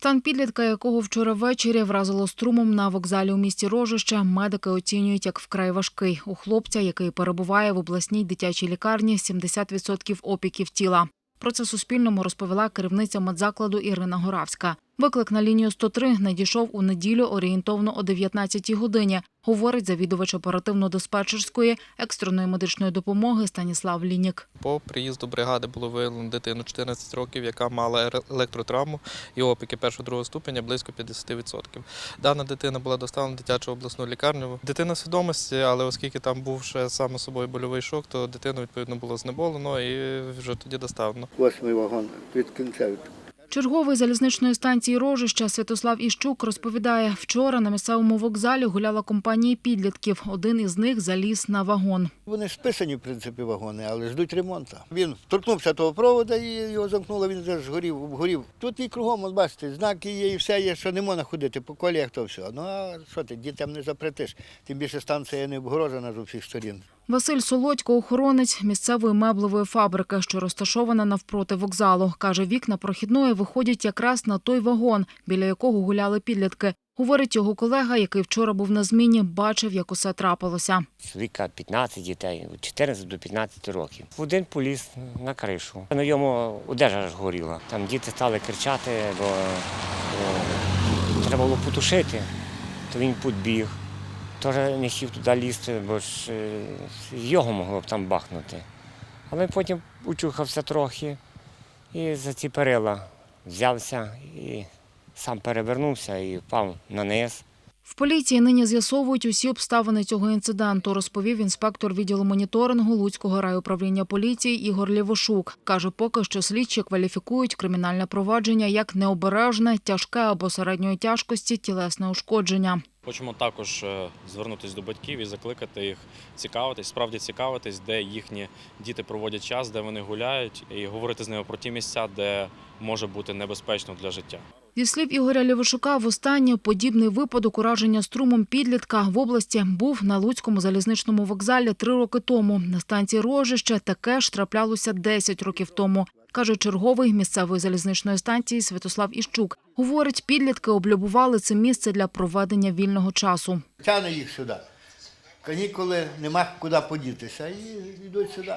Стан підлітка, якого вчора ввечері вразило струмом на вокзалі у місті Рожище, медики оцінюють як вкрай важкий. У хлопця, який перебуває в обласній дитячій лікарні, 70% опіків тіла. Про це Суспільному розповіла керівниця медзакладу Ірина Горавська. Виклик на лінію 103 надійшов у неділю орієнтовно о 19 годині, говорить завідувач оперативно-диспетчерської екстреної медичної допомоги Станіслав Лінік. По приїзду бригади було виявлено дитину 14 років, яка мала електротравму і опіки першого-другого ступеня близько 50%. Дана дитина була доставлена в дитячу обласну лікарню. Дитина в свідомості, але оскільки там був ще саме собою больовий шок, то дитину відповідно було знеболено і вже тоді доставлено. Восьмий вагон від кінцевих. Черговий залізничної станції Рожища Святослав Іщук розповідає, вчора на місцевому вокзалі гуляла компанія підлітків. Один із них заліз на вагон. Вони списані, в принципі, вагони, але ждуть ремонту. Він торкнувся того провода і його замкнуло, він ж обгорів. Тут і кругом, от бачите, знаки є і все є, що не можна ходити по коліях, то все. Ну а що ти, дітям не запретиш. Тим більше станція не обгорожена з усіх сторін. Василь Солодько, охоронець місцевої меблевої фабрики, що розташована навпроти вокзалу. Каже, вікна прохідної виходять якраз на той вагон, біля якого гуляли підлітки. Говорить його колега, який вчора був на зміні, бачив, як усе трапилося. Чоловіка 15 дітей, від 14 до 15 років. Один поліз на кришу. На йому одежа аж горіла. Там діти стали кричати, бо е, треба було потушити, то він підбіг. Теж не хотів туди лізти, бо ж е, його могло б там бахнути. Але потім учухався трохи і за ці перила взявся і сам перевернувся і впав на низ. В поліції нині з'ясовують усі обставини цього інциденту, розповів інспектор відділу моніторингу Луцького райуправління поліції Ігор Лівошук. Каже, поки що слідчі кваліфікують кримінальне провадження як необережне, тяжке або середньої тяжкості тілесне ушкодження. Хочемо також е, звернутися до батьків і закликати їх цікавитись, справді цікавитись, де їхні діти проводять час, де вони гуляють, і говорити з ними про ті місця, де може бути небезпечно для життя. Зі слів Ігоря Лівошука, востаннє подібний випадок ураження струмом підлітка в області був на Луцькому залізничному вокзалі три роки тому. На станції Рожище таке ж траплялося 10 років тому. Каже черговий місцевої залізничної станції Святослав Іщук. Говорить, підлітки облюбували це місце для проведення вільного часу. Тягне їх сюди. Канікули нема куди подітися і йдуть сюди.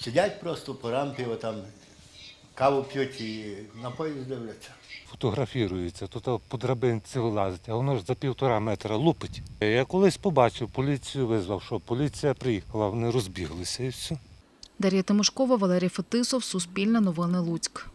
Сидять просто по рампі, отам каву п'ють і на поїзд дивляться. фотографірується, тут по драбинці вилазить, а воно ж за півтора метра лупить. Я колись побачив, поліцію визвав, що поліція приїхала, вони розбіглися і все. Дар'я Тимошкова, Валерій Фетисов, Суспільне новини Луцьк.